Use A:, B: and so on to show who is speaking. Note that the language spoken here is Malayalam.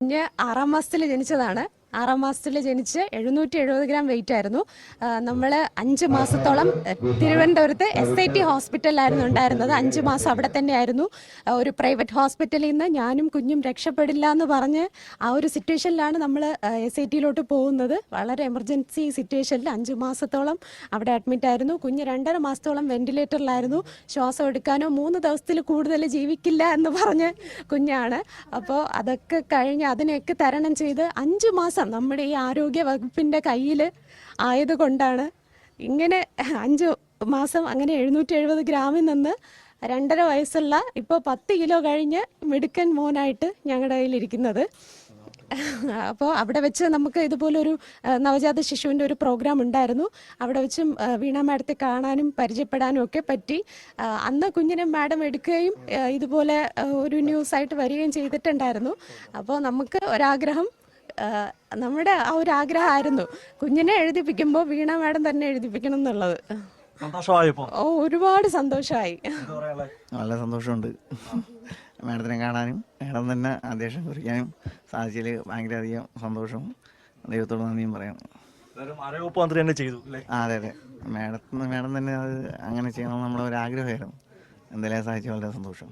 A: കുഞ്ഞ് ആറാം മാസത്തിൽ ജനിച്ചതാണ്. ആറാം മാസത്തിൽ ജനിച്ച് എഴുന്നൂറ്റി എഴുപത് ഗ്രാം വെയിറ്റ് ആയിരുന്നു. നമ്മൾ അഞ്ച് മാസത്തോളം തിരുവനന്തപുരത്ത് എസ് ഐ ടി ഹോസ്പിറ്റലിലായിരുന്നു ഉണ്ടായിരുന്നത്. അഞ്ച് മാസം അവിടെ തന്നെയായിരുന്നു. ഒരു പ്രൈവറ്റ് ഹോസ്പിറ്റലിൽ നിന്ന് ഞാനും കുഞ്ഞും രക്ഷപ്പെടില്ല എന്ന് പറഞ്ഞ് ആ ഒരു സിറ്റുവേഷനിലാണ് നമ്മൾ എസ് ഐ ടിയിലോട്ട് പോകുന്നത്. വളരെ എമർജൻസി സിറ്റുവേഷനിൽ അഞ്ച് മാസത്തോളം അവിടെ അഡ്മിറ്റ് ആയിരുന്നു. കുഞ്ഞ് രണ്ടര മാസത്തോളം വെന്റിലേറ്ററിലായിരുന്നു ശ്വാസം എടുക്കാനോ മൂന്ന് ദിവസത്തിൽ കൂടുതൽ ജീവിക്കില്ല എന്ന് പറഞ്ഞ് കുഞ്ഞാണ്. അപ്പോൾ അതൊക്കെ കഴിഞ്ഞ് അതിനെയൊക്കെ തരണം ചെയ്ത് അഞ്ച് മാസം നമ്മുടെ ഈ ആരോഗ്യ വകുപ്പിന്റെ കയ്യിൽ ആയതുകൊണ്ടാണ് ഇങ്ങനെ അഞ്ച് മാസം അങ്ങനെ എഴുന്നൂറ്റി എഴുപത് ഗ്രാമിൽ നിന്ന് രണ്ടര വയസ്സുള്ള ഇപ്പോൾ പത്ത് കിലോ കഴിഞ്ഞ് മിടുക്കൻ മോനായിട്ട് ഞങ്ങളുടെ കയ്യിലിരിക്കുന്നത് അപ്പോൾ അവിടെ വെച്ച് നമുക്ക് ഇതുപോലൊരു നവജാത ശിശുവിന്റെ ഒരു പ്രോഗ്രാം ഉണ്ടായിരുന്നു. അവിടെ വെച്ച് വീണ മാഡത്തെ കാണാനും പരിചയപ്പെടാനും ഒക്കെ പറ്റി. അന്ന് കുഞ്ഞിനെ മാഡം എടുക്കുകയും ഇതുപോലെ ഒരു ന്യൂസായിട്ട് വരികയും ചെയ്തിട്ടുണ്ടായിരുന്നു. അപ്പോൾ നമുക്ക് ഒരാഗ്രഹം നമ്മുടെ ആ ഒരു ആഗ്രഹമായിരുന്നു. കുഞ്ഞിനെ എഴുതിപ്പിക്കുമ്പോൾ വീണ മാഡം തന്നെ എഴുതിപ്പിക്കണം എന്നുള്ളത്.
B: സന്തോഷമായപ്പോ
A: ഓ ഒരുപാട് സന്തോഷമായി.
C: നല്ല സന്തോഷമുണ്ട്. മാഡത്തിനെ കാണാനും മാഡം തന്നെ അധ്യക്ഷം കുറിക്കാനും സാധിച്ചതിൽ ഭയങ്കര അധികം സന്തോഷവും ദൈവത്തോട് നന്ദിയും
B: പറയാം മന്ത്രി തന്നെ ചെയ്തു അല്ലേ?
C: ആ അതെ അതെ. മാഡത്തിന് മാഡം തന്നെ അത് അങ്ങനെ ചെയ്യണം നമ്മളൊരാഗ്രഹമായിരുന്നു എന്തായാലും സാധിച്ചു വളരെ സന്തോഷം.